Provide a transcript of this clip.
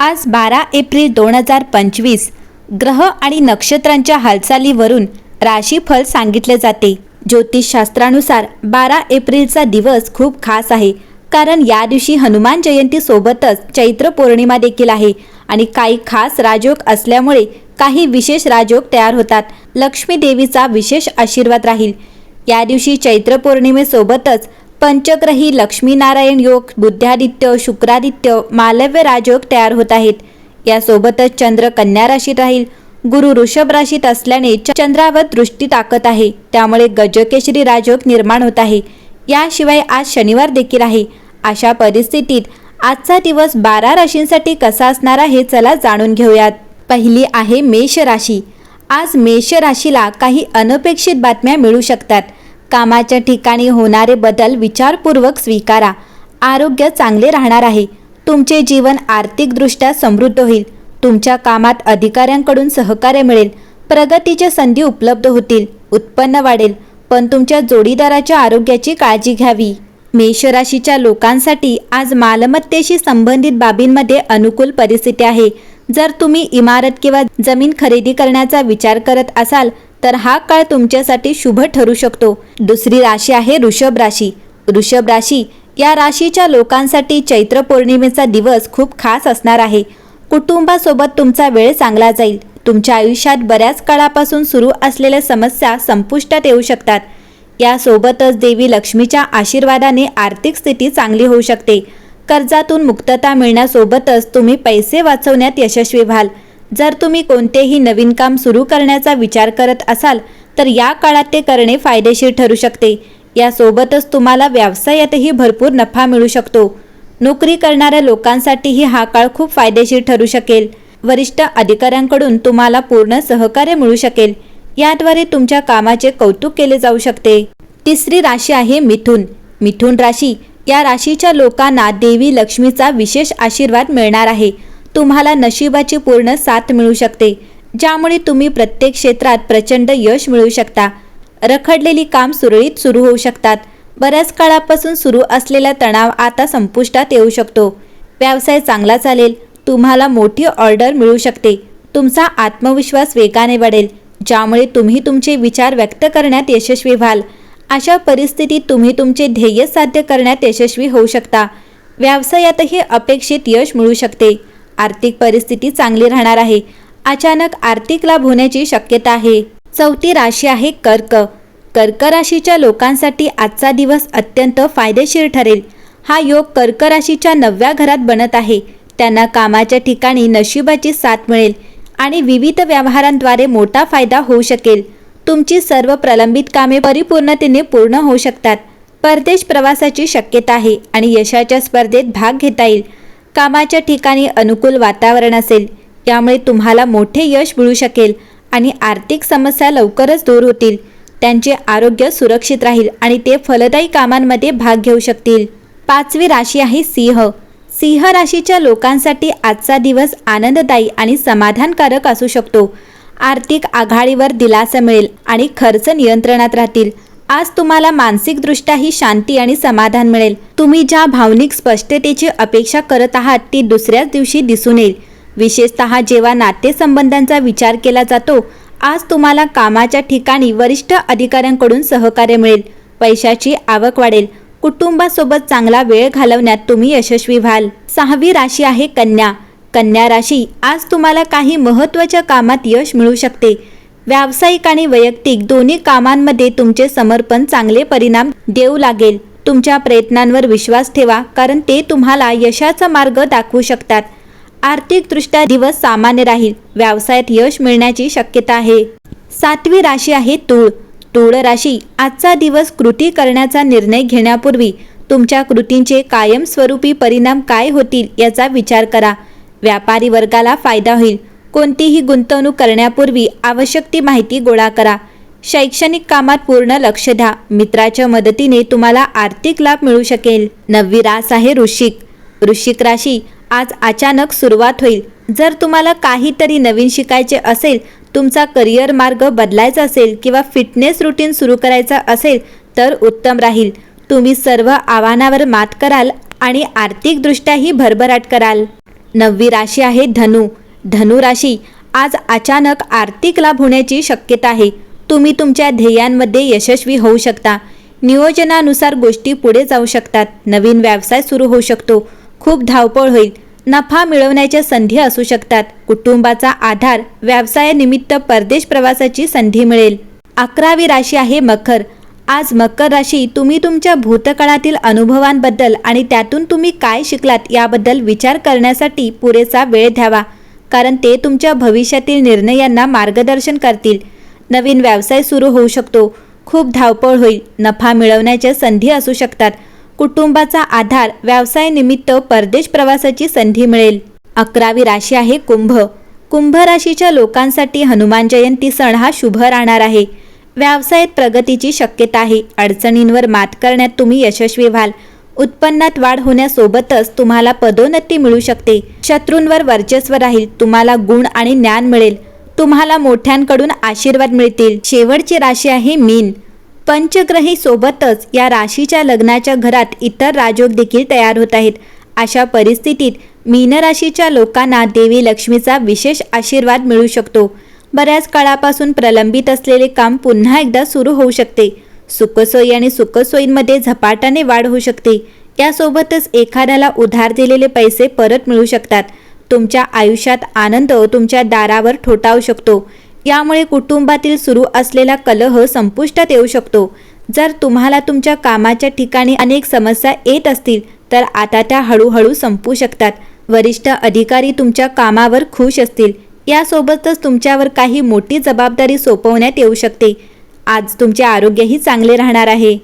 आज बारा एप्रिल दोन हजार पंचवीस. ग्रह आणि नक्षत्रांच्या हालचालीवरून राशीफल सांगितले जाते. ज्योतिषशास्त्रानुसार बारा एप्रिलचा दिवस खूप खास आहे. कारण या दिवशी हनुमान जयंती सोबतच चैत्र पौर्णिमा देखील आहे आणि काही खास राजयोग असल्यामुळे काही विशेष राजयोग तयार होतात. लक्ष्मी देवीचा विशेष आशीर्वाद राहील. या दिवशी चैत्र पौर्णिमेसोबतच पंचग्रही लक्ष्मीनारायण योग बुद्धादित्य शुक्रादित्य मालव्य राजयोग तयार होत आहेत. यासोबतच चंद्र कन्या राशीत राहील. गुरु ऋषभ राशीत असल्याने चंद्रावर दृष्टी टाकत आहे. त्यामुळे गजकेशरी राजयोग निर्माण होत आहे. याशिवाय आज शनिवार देखील आहे. अशा परिस्थितीत आजचा दिवस बारा राशींसाठी कसा असणार आहे चला जाणून घेऊयात. पहिली आहे मेष राशी. आज मेष राशीला काही अनपेक्षित बातम्या मिळू शकतात. कामाच्या ठिकाणी होणारे बदल विचारपूर्वक स्वीकारा. आरोग्य चांगले राहणार आहे. तुमचे जीवन आर्थिकदृष्ट्या समृद्ध होईल. तुमच्या कामात अधिकाऱ्यांकडून सहकार्य मिळेल. प्रगतीच्या संधी उपलब्ध होतील. उत्पन्न वाढेल. पण तुमच्या जोडीदाराच्या आरोग्याची काळजी घ्यावी. मेषराशीच्या लोकांसाठी आज मालमत्तेशी संबंधित बाबींमध्ये अनुकूल परिस्थिती आहे. जर तुम्ही इमारत किंवा जमीन खरेदी करण्याचा विचार करत असाल तर हा काळ तुमच्यासाठी शुभ ठरू शकतो. दुसरी राशी आहे ऋषभ राशी. ऋषभ राशी या राशीच्या लोकांसाठी चैत्र पौर्णिमेचा दिवस खूप खास असणार आहे. कुटुंबासोबत तुमचा वेळ चांगला जाईल. तुमच्या आयुष्यात बऱ्याच काळापासून सुरू असलेल्या समस्या संपुष्टात येऊ शकतात. यासोबतच देवी लक्ष्मीच्या आशीर्वादाने आर्थिक स्थिती चांगली होऊ शकते. कर्जातून मुक्तता मिळण्यासोबतच तुम्ही पैसे वाचवण्यात यशस्वी व्हाल. जर तुम्ही कोणतेही नवीन काम सुरू करण्याचा विचार करत असाल तर या काळात ते करणे फायदेशीर ठरू शकते. यासोबतच तुम्हाला व्यवसायातही भरपूर नफा मिळू शकतो. नोकरी करणाऱ्या लोकांसाठीही हा काळ खूप फायदेशीर ठरू शकेल. वरिष्ठ अधिकाऱ्यांकडून तुम्हाला पूर्ण सहकार्य मिळू शकेल. याद्वारे तुमच्या कामाचे कौतुक केले जाऊ शकते. तिसरी राशी आहे मिथुन. मिथुन राशी या राशीच्या लोकांना देवी लक्ष्मीचा विशेष आशीर्वाद मिळणार आहे. तुम्हाला नशिबाची पूर्ण साथ मिळू शकते ज्यामुळे तुम्ही प्रत्येक क्षेत्रात प्रचंड यश मिळू शकता. रखडलेली काम सुरळीत सुरू होऊ शकतात. बऱ्याच काळापासून सुरू असलेला तणाव आता संपुष्टात येऊ शकतो. व्यवसाय चांगला चालेल तुम्हाला मोठी ऑर्डर मिळू शकते. तुमचा आत्मविश्वास वेगाने वाढेल ज्यामुळे तुम्ही तुमचे विचार व्यक्त करण्यात यशस्वी व्हाल. अशा परिस्थितीत तुम्ही तुमचे ध्येय साध्य करण्यात यशस्वी होऊ शकता. व्यवसायातही अपेक्षित यश मिळू शकते. आर्थिक परिस्थिती चांगली राहणार आहे. अचानक आर्थिक लाभ होण्याची शक्यता आहे. चौथी राशी आहे कर्क. कर्क राशीच्या लोकांसाठी आजचा दिवस अत्यंत फायदेशीर ठरेल. हा योग कर्क राशीच्या नवव्या घरात बनत आहे. त्यांना कामाच्या ठिकाणी नशिबाची साथ मिळेल आणि विविध व्यवहारांद्वारे मोठा फायदा होऊ शकेल. तुमची सर्व प्रलंबित कामे परिपूर्णतेने पूर्ण होऊ शकतात. परदेश प्रवासाची शक्यता आहे आणि यशाच्या स्पर्धेत भाग घेता येईल. कामाच्या ठिकाणी अनुकूल वातावरण असेल यामुळे तुम्हाला मोठे यश मिळू शकेल आणि आर्थिक समस्या लवकरच दूर होतील. त्यांचे आरोग्य सुरक्षित राहील आणि ते फलदायी कामांमध्ये भाग घेऊ शकतील. पाचवी राशी आहे सिंह. सिंह राशीच्या लोकांसाठी आजचा दिवस आनंददायी आणि समाधानकारक असू शकतो. आर्थिक आघाडीवर दिलासा मिळेल आणि खर्च नियंत्रणात राहतील. आज तुम्हाला मानसिकदृष्ट्याही शांती आणि समाधान मिळेल. तुम्ही ज्या भावनिक स्पष्टतेची अपेक्षा करत आहात ती दुसऱ्याच दिवशी दिसून येईल. विशेषतः जेव्हा नातेसंबंधांचा विचार केला जातो आज तुम्हाला कामाच्या ठिकाणी वरिष्ठ अधिकाऱ्यांकडून सहकार्य मिळेल. पैशाची आवक वाढेल. कुटुंबासोबत चांगला वेळ घालवण्यात तुम्ही यशस्वी व्हाल. सहावी राशी आहे कन्या. कन्या राशी आज तुम्हाला काही महत्त्वाच्या कामात यश मिळू शकते. व्यावसायिक आणि वैयक्तिक दोन्ही कामांमध्ये तुमचे समर्पण चांगले परिणाम देऊ लागेल. तुमच्या प्रयत्नांवर विश्वास ठेवा कारण ते तुम्हाला यशाचा मार्ग दाखवू शकतात. आर्थिकदृष्ट्या दिवस सामान्य राहील. व्यवसायात यश मिळण्याची शक्यता आहे. सातवी राशी आहे तूळ. तूळ राशी आजचा दिवस कृती करण्याचा निर्णय घेण्यापूर्वी तुमच्या कृतींचे कायमस्वरूपी परिणाम काय होतील याचा विचार करा. व्यापारी वर्गाला फायदा होईल. कोणतीही गुंतवणूक करण्यापूर्वी आवश्यक ती माहिती गोळा करा. शैक्षणिक कामात पूर्ण लक्ष द्या. मित्राच्या मदतीने तुम्हाला आर्थिक लाभ मिळू शकेल. नववी रास आहे ऋषिक. वृश्चिक राशी आज अचानक सुरुवात होईल. जर तुम्हाला काहीतरी नवीन शिकायचे असेल तुमचा करिअर मार्ग बदलायचा असेल किंवा फिटनेस रुटीन सुरू करायचा असेल तर उत्तम राहील. तुम्ही सर्व आव्हानावर मात कराल आणि आर्थिकदृष्ट्याही भरभराट कराल. नववी राशी आहे धनु. धनुराशी आज अचानक आर्थिक लाभ होण्याची शक्यता आहे. तुम्ही तुमच्या ध्येयांमध्ये यशस्वी होऊ शकता. नियोजनानुसार गोष्टी पुढे जाऊ शकतात. नवीन व्यवसाय सुरू होऊ शकतो. खूप धावपळ होईल. नफा मिळवण्याच्या संधी असू शकतात. कुटुंबाचा आधार व्यवसायानिमित्त परदेश प्रवासाची संधी मिळेल. अकरावी राशी आहे मकर. आज मकर राशी तुम्ही तुमच्या भूतकाळातील अनुभवांबद्दल आणि त्यातून तुम्ही काय शिकलात याबद्दल विचार करण्यासाठी पुरेसा वेळ द्यावा. कारण ते तुमच्या भविष्यातील निर्णयांना मार्गदर्शन करतील. नवीन व्यवसाय सुरू होऊ शकतो. खूप धावपळ होईल. नफा मिळवण्याच्या संधी असू शकतात. कुटुंबाचा आधार व्यवसायानिमित्त परदेश प्रवासाची संधी मिळेल. अकरावी राशी आहे कुंभ. कुंभ राशीच्या लोकांसाठी हनुमान जयंती सण हा शुभ राहणार आहे. व्यवसायात प्रगतीची शक्यता आहे. अडचणींवर मात करण्यात तुम्ही यशस्वी व्हाल. उत्पन्नात वाढ होण्यासोबतच तुम्हाला पदोन्नती मिळू शकते. शत्रूंवर वर्चस्व राहील तुम्हाला गुण आणि ज्ञान मिळेल तुम्हाला मोठ्यांकडून आशीर्वाद मिळतील. शेवटची राशी आहे मीन. पंचग्रही सोबतच या राशीच्या लग्नाच्या घरात इतर राजयोग देखील तयार होत आहेत. अशा परिस्थितीत मीन राशीच्या लोकांना देवी लक्ष्मीचा विशेष आशीर्वाद मिळू शकतो. बऱ्याच काळापासून प्रलंबित असलेले काम पुन्हा एकदा सुरू होऊ शकते. सुखसोयी आणि सुखसोयींमध्ये झपाट्याने वाढ होऊ शकते. यासोबतच एखाद्याला उधार दिलेले पैसे परत मिळू शकतात. तुमच्या आयुष्यात आनंद तुमच्या दारावर ठोठावू शकतो. यामुळे कुटुंबातील सुरू असलेला कलह संपुष्टात येऊ शकतो. जर तुम्हाला तुमच्या कामाच्या ठिकाणी अनेक समस्या येत असतील तर आता त्या हळूहळू संपू शकतात. वरिष्ठ अधिकारी तुमच्या कामावर खुश असतील. यासोबतच तुमच्यावर काही मोठी जबाबदारी सोपवण्यात येऊ शकते. आज तुमचे आरोग्यही चांगले राहणार आहे.